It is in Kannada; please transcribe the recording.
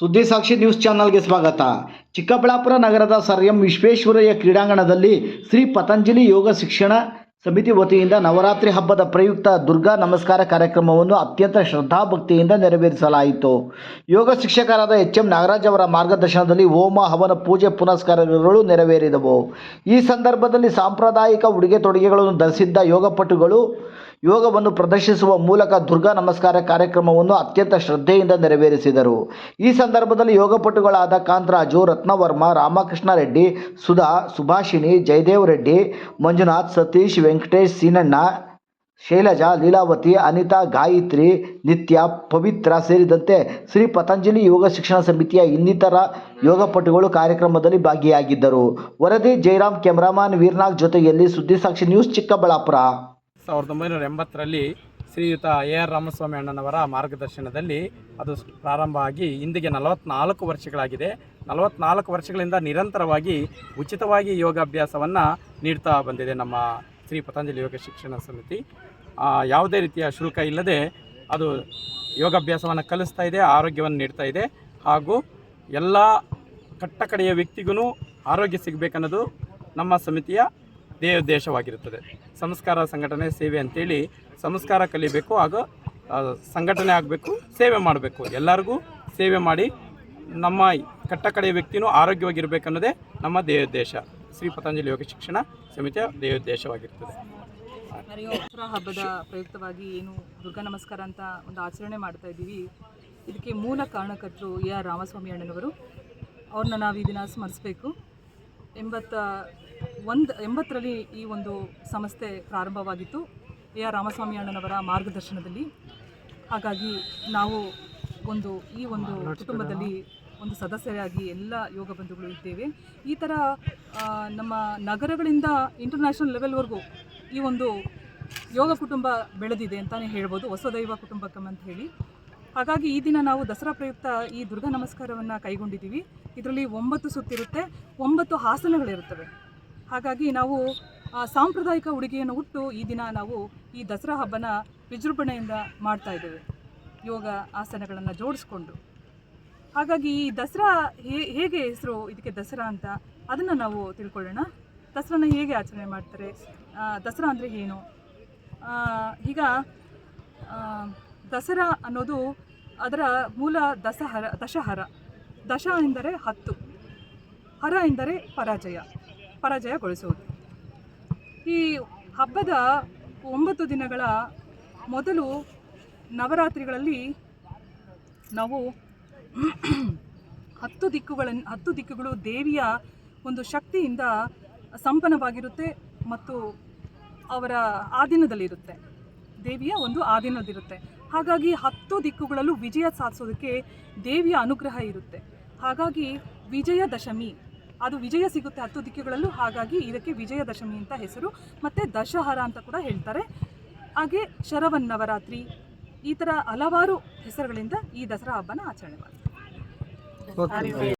ಸುದ್ದಿ ಸಾಕ್ಷಿ ನ್ಯೂಸ್ ಚಾನಲ್ಗೆ ಸ್ವಾಗತ. ಚಿಕ್ಕಬಳ್ಳಾಪುರ ನಗರದ ಸರ್ ಎಂ ವಿಶ್ವೇಶ್ವರಯ್ಯ ಕ್ರೀಡಾಂಗಣದಲ್ಲಿ ಶ್ರೀ ಪತಂಜಲಿ ಯೋಗ ಶಿಕ್ಷಣ ಸಮಿತಿ ವತಿಯಿಂದ ನವರಾತ್ರಿ ಹಬ್ಬದ ಪ್ರಯುಕ್ತ ದುರ್ಗಾ ನಮಸ್ಕಾರ ಕಾರ್ಯಕ್ರಮವನ್ನು ಅತ್ಯಂತ ಶ್ರದ್ಧಾಭಕ್ತಿಯಿಂದ ನೆರವೇರಿಸಲಾಯಿತು. ಯೋಗ ಶಿಕ್ಷಕರಾದ ಎಚ್ ಎಂ ನಾಗರಾಜ್ ಅವರ ಮಾರ್ಗದರ್ಶನದಲ್ಲಿ ಹೋಮ, ಹವನ, ಪೂಜೆ, ಪುನಸ್ಕಾರಗಳು ನೆರವೇರಿದವು. ಈ ಸಂದರ್ಭದಲ್ಲಿ ಸಾಂಪ್ರದಾಯಿಕ ಉಡುಗೆ ತೊಡುಗೆಗಳನ್ನು ಧರಿಸಿದ್ದ ಯೋಗಪಟುಗಳು ಯೋಗವನ್ನು ಪ್ರದರ್ಶಿಸುವ ಮೂಲಕ ದುರ್ಗಾ ನಮಸ್ಕಾರ ಕಾರ್ಯಕ್ರಮವನ್ನು ಅತ್ಯಂತ ಶ್ರದ್ಧೆಯಿಂದ ನೆರವೇರಿಸಿದರು. ಈ ಸಂದರ್ಭದಲ್ಲಿ ಯೋಗಪಟುಗಳಾದ ಕಾಂತರಾಜು, ರತ್ನವರ್ಮ, ರಾಮಕೃಷ್ಣ ರೆಡ್ಡಿ, ಸುಧಾ, ಸುಭಾಷಿಣಿ, ಜಯದೇವ್ ರೆಡ್ಡಿ, ಮಂಜುನಾಥ್, ಸತೀಶ್ ವೆಂಕಟೇಶ್, ಸೀನಣ್ಣ, ಶೈಲಜಾ, ಲೀಲಾವತಿ, ಅನಿತಾ, ಗಾಯತ್ರಿ, ನಿತ್ಯ, ಪವಿತ್ರ ಸೇರಿದಂತೆ ಶ್ರೀ ಪತಂಜಲಿ ಯೋಗ ಶಿಕ್ಷಣ ಸಮಿತಿಯ ಇನ್ನಿತರ ಯೋಗಪಟುಗಳು ಕಾರ್ಯಕ್ರಮದಲ್ಲಿ ಭಾಗಿಯಾಗಿದ್ದರು. ವರದಿ ಜೈರಾಮ್ ಕೆಮರಾಮಾನ್ ವೀರ್ನಾಗ್ ಜೊತೆಯಲ್ಲಿ ಸುದ್ದಿಸಾಕ್ಷಿ ನ್ಯೂಸ್ ಚಿಕ್ಕಬಳ್ಳಾಪುರ. ಸಾವಿರದ ಒಂಬೈನೂರ ಎಂಬತ್ತರಲ್ಲಿ ಶ್ರೀಯುತ ಎ ಆರ್ ರಾಮಸ್ವಾಮಿ ಅಣ್ಣನವರ ಮಾರ್ಗದರ್ಶನದಲ್ಲಿ ಅದು ಪ್ರಾರಂಭ ಆಗಿ ಇಂದಿಗೆ ನಲವತ್ನಾಲ್ಕು ವರ್ಷಗಳಾಗಿದೆ. ನಲವತ್ನಾಲ್ಕು ವರ್ಷಗಳಿಂದ ನಿರಂತರವಾಗಿ ಉಚಿತವಾಗಿ ಯೋಗಾಭ್ಯಾಸವನ್ನು ನೀಡ್ತಾ ಬಂದಿದೆ ನಮ್ಮ ಶ್ರೀ ಪತಂಜಲಿ ಯೋಗ ಶಿಕ್ಷಣ ಸಮಿತಿ. ಯಾವುದೇ ರೀತಿಯ ಶುಲ್ಕ ಇಲ್ಲದೆ ಅದು ಯೋಗಾಭ್ಯಾಸವನ್ನು ಕಲಿಸ್ತಾ ಇದೆ, ಆರೋಗ್ಯವನ್ನು ನೀಡ್ತಾ ಇದೆ. ಹಾಗೂ ಎಲ್ಲ ಕಟ್ಟಕಡೆಯ ವ್ಯಕ್ತಿಗೂ ಆರೋಗ್ಯ ಸಿಗಬೇಕನ್ನೋದು ನಮ್ಮ ಸಮಿತಿಯ ಧ್ಯೇಯೋದ್ದೇಶವಾಗಿರುತ್ತದೆ ಸಂಸ್ಕಾರ ಸಂಘಟನೆ ಸೇವೆ ಅಂತೇಳಿ ಸಂಸ್ಕಾರ ಕಲಿಬೇಕು ಹಾಗೂ ಸಂಘಟನೆ ಆಗಬೇಕು, ಸೇವೆ ಮಾಡಬೇಕು. ಎಲ್ಲರಿಗೂ ಸೇವೆ ಮಾಡಿ ನಮ್ಮ ಕಟ್ಟಕಡೆಯ ವ್ಯಕ್ತಿನೂ ಆರೋಗ್ಯವಾಗಿರಬೇಕನ್ನೋದೇ ನಮ್ಮ ಧ್ಯೇಯೋದ್ದೇಶ ಶ್ರೀ ಪತಂಜಲಿ ಯೋಗ ಶಿಕ್ಷಣ ಸಮಿತಿಯ ದೇವೋದ್ದೇಶವಾಗಿರ್ತದೆ. ದಸರಾ ಹಬ್ಬದ ಪ್ರಯುಕ್ತವಾಗಿ ಏನು ದುರ್ಗಾ ನಮಸ್ಕಾರ ಅಂತ ಒಂದು ಆಚರಣೆ ಮಾಡ್ತಾ ಇದ್ದೀವಿ. ಇದಕ್ಕೆ ಮೂಲ ಕಾರಣಕರ್ತರು ಎ ಆರ್ ರಾಮಸ್ವಾಮಿ ಅಣ್ಣನವರು. ಅವ್ರನ್ನ ನಾವು ಈ ದಿನ ಸ್ಮರಿಸಬೇಕು. ಎಂಬತ್ತ ಒಂದು ಎಂಬತ್ತರಲ್ಲಿ ಈ ಒಂದು ಸಂಸ್ಥೆ ಪ್ರಾರಂಭವಾಗಿತ್ತು ಎ ಆರ್ ರಾಮಸ್ವಾಮಿ ಅಣ್ಣನವರ ಮಾರ್ಗದರ್ಶನದಲ್ಲಿ. ಹಾಗಾಗಿ ನಾವು ಒಂದು ಈ ಒಂದು ಕುಟುಂಬದಲ್ಲಿ ಒಂದು ಸದಸ್ಯರಾಗಿ ಎಲ್ಲ ಯೋಗ ಬಂಧುಗಳು ಇದ್ದೇವೆ. ಈ ಥರ ನಮ್ಮ ನಗರಗಳಿಂದ ಇಂಟರ್ನ್ಯಾಷನಲ್ ಲೆವೆಲ್ವರೆಗೂ ಈ ಒಂದು ಯೋಗ ಕುಟುಂಬ ಬೆಳೆದಿದೆ ಅಂತಲೇ ಹೇಳ್ಬೋದು. ಹೊಸದೈವ ಕುಟುಂಬಕಂ ಅಂತ ಹೇಳಿ. ಹಾಗಾಗಿ ಈ ದಿನ ನಾವು ದಸರಾ ಪ್ರಯುಕ್ತ ಈ ದುರ್ಗಾ ನಮಸ್ಕಾರವನ್ನು ಕೈಗೊಂಡಿದ್ದೀವಿ. ಇದರಲ್ಲಿ ಒಂಬತ್ತು ಸುತ್ತಿರುತ್ತೆ ಒಂಬತ್ತು ಹಾಸನಗಳಿರುತ್ತವೆ. ಹಾಗಾಗಿ ನಾವು ಸಾಂಪ್ರದಾಯಿಕ ಉಡುಗೆಯನ್ನು ಉಟ್ಟು ಈ ದಿನ ನಾವು ಈ ದಸರಾ ಹಬ್ಬನ ವಿಜೃಂಭಣೆಯಿಂದ ಮಾಡ್ತಾ ಇದ್ದೇವೆ. ಯೋಗ ಆಸನಗಳನ್ನು ಜೋಡಿಸ್ಕೊಂಡು. ಹಾಗಾಗಿ ಈ ದಸರಾ ಹೇಗೆ ಹೆಸರು ಇದಕ್ಕೆ ದಸರಾ ಅಂತ ಅದನ್ನು ನಾವು ತಿಳ್ಕೊಳ್ಳೋಣ. ದಸರಾನ ಹೇಗೆ ಆಚರಣೆ ಮಾಡ್ತಾರೆ? ದಸರಾ ಅಂದರೆ ಏನು? ಈಗ ದಸರಾ ಅನ್ನೋದು ಅದರ ಮೂಲ ದಸಹರ, ದಶಹರ. ದಶ ಎಂದರೆ ಹತ್ತು. ಹರ ಎಂದರೆ ಪರಾಜಯ. ಪರಾಜಯಗೊಳಿಸುವುದು. ಈ ಹಬ್ಬದ ಒಂಬತ್ತು ದಿನಗಳ ಮೊದಲು ನವರಾತ್ರಿಗಳಲ್ಲಿ ನಾವು ಹತ್ತು ದಿಕ್ಕುಗಳನ್ನು ಹತ್ತು ದಿಕ್ಕುಗಳು ದೇವಿಯ ಒಂದು ಶಕ್ತಿಯಿಂದ ಸಂಪನ್ನವಾಗಿರುತ್ತೆ ಮತ್ತು ಅವರ ಆಧೀನದಲ್ಲಿರುತ್ತೆ. ದೇವಿಯ ಒಂದು ಆಧೀನದಿರುತ್ತೆ ಹಾಗಾಗಿ ಹತ್ತು ದಿಕ್ಕುಗಳಲ್ಲೂ ವಿಜಯ ಸಾಧಿಸೋದಕ್ಕೆ ದೇವಿಯ ಅನುಗ್ರಹ ಇರುತ್ತೆ. ಹಾಗಾಗಿ ವಿಜಯದಶಮಿ ಅದು ವಿಜಯ ಸಿಗುತ್ತೆ ಹತ್ತು ದಿಕ್ಕುಗಳಲ್ಲೂ, ಹಾಗಾಗಿ ಇದಕ್ಕೆ ವಿಜಯದಶಮಿ ಅಂತ ಹೆಸರು, ಮತ್ತು ದಶಹರ ಅಂತ ಕೂಡ ಹೇಳ್ತಾರೆ. ಹಾಗೆ ಶರವನ್ನವರಾತ್ರಿ, ಈ ಥರ ಹಲವಾರು ಹೆಸರುಗಳಿಂದ ಈ ದಸರಾ ಹಬ್ಬನ ಆಚರಣೆ ಮಾಡ್ತಾರೆ. 多自